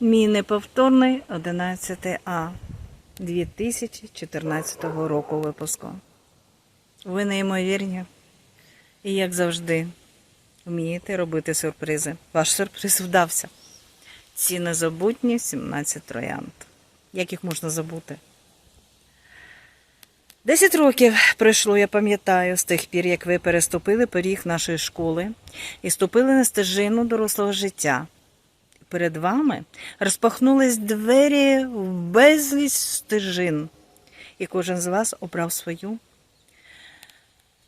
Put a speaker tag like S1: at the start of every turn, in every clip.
S1: Мій неповторний 11 А 2014 року випуску. Ви неймовірні і, як завжди, вмієте робити сюрпризи. Ваш сюрприз вдався. Ці незабутні 17 троянд. Як їх можна забути? Десять років пройшло, я пам'ятаю, з тих пір, як ви переступили поріг нашої школи і ступили на стежину дорослого життя. Перед вами розпахнулись двері в безліч стежин, і кожен з вас обрав свою,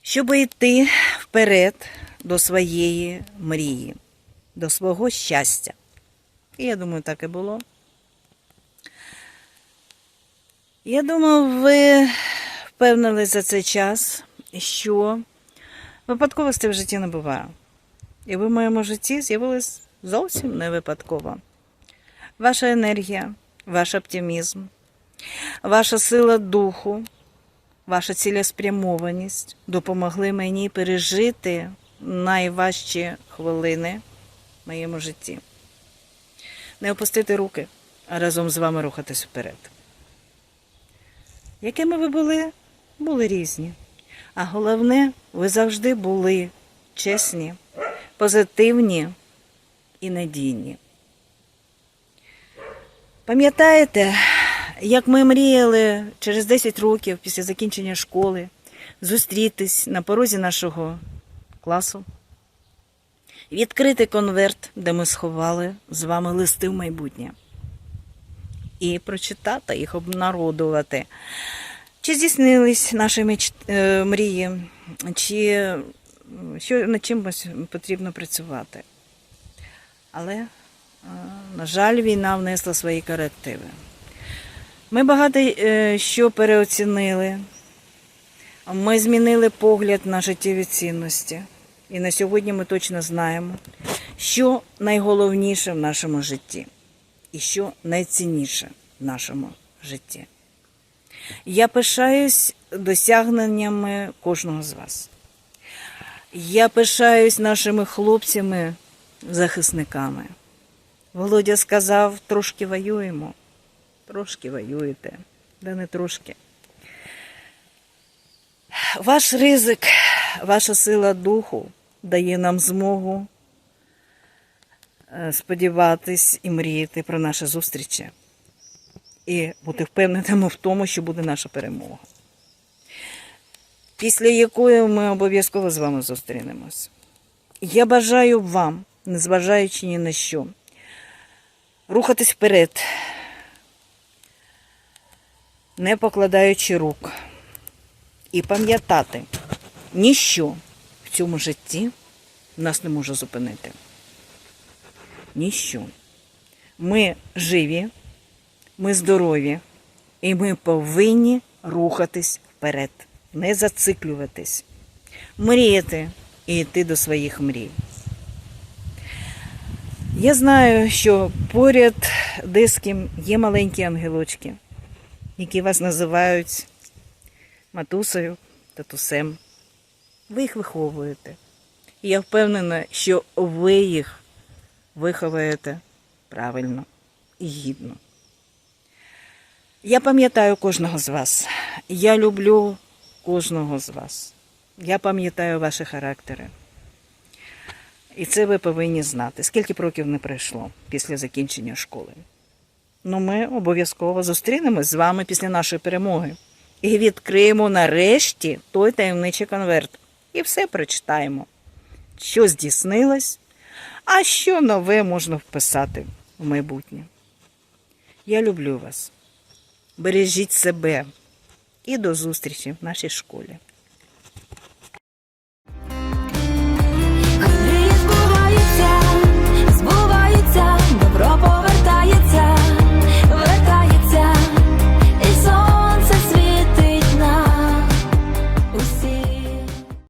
S1: щоб йти вперед до своєї мрії, до свого щастя. І я думаю, так і було. Я думаю, ви впевнились за цей час, що випадковостей в житті не буває. І ви в моєму житті з'явились зовсім не випадково. Ваша енергія, ваш оптимізм, ваша сила духу, ваша цілеспрямованість допомогли мені пережити найважчі хвилини в моєму житті. Не опустити руки, а разом з вами рухатись вперед. Якими ви були? Були різні. А головне, ви завжди були чесні, позитивні і надійні. Пам'ятаєте, як ми мріяли через 10 років після закінчення школи зустрітись на порозі нашого класу, відкрити конверт, де ми сховали з вами листи в майбутнє, і прочитати їх, обнародувати. Чи здійснились наші меч- е, мрії, чи що над чимось потрібно працювати. Але, е, на жаль, війна внесла свої корективи. Ми багато е, що переоцінили. Ми змінили погляд на життєві цінності. І на сьогодні ми точно знаємо, що найголовніше в нашому житті і що найцінніше в нашому житті. Я пишаюсь досягненнями кожного з вас. Я пишаюсь нашими хлопцями, захисниками. Володя сказав, трошки воюємо, трошки воюєте, да не трошки. Ваш ризик, ваша сила духу дає нам змогу е, сподіватись і мріяти про наші зустрічі і бути впевненими в тому, що буде наша перемога. Після якої ми обов'язково з вами зустрінемось. Я бажаю вам, незважаючи ні на що, рухатись вперед, не покладаючи рук, і пам'ятати, ніщо в цьому житті нас не може зупинити. Ніщо. Ми живі, ми здорові, і ми повинні рухатись вперед, не зациклюватись, мріяти і йти до своїх мрій. Я знаю, що поряд десь є маленькі ангелочки, які вас називають матусею, татусем. Ви їх виховуєте. І я впевнена, що ви їх виховуєте правильно і гідно. Я пам'ятаю кожного з вас. Я люблю кожного з вас. Я пам'ятаю ваші характери. І це ви повинні знати. Скільки б років не пройшло після закінчення школи. Ну, ми обов'язково зустрінемось з вами після нашої перемоги. І відкриємо нарешті той таємничий конверт. І все прочитаємо, що здійснилось, а що нове можна вписати в майбутнє. Я люблю вас. Бережіть себе і до зустрічі в нашій школі.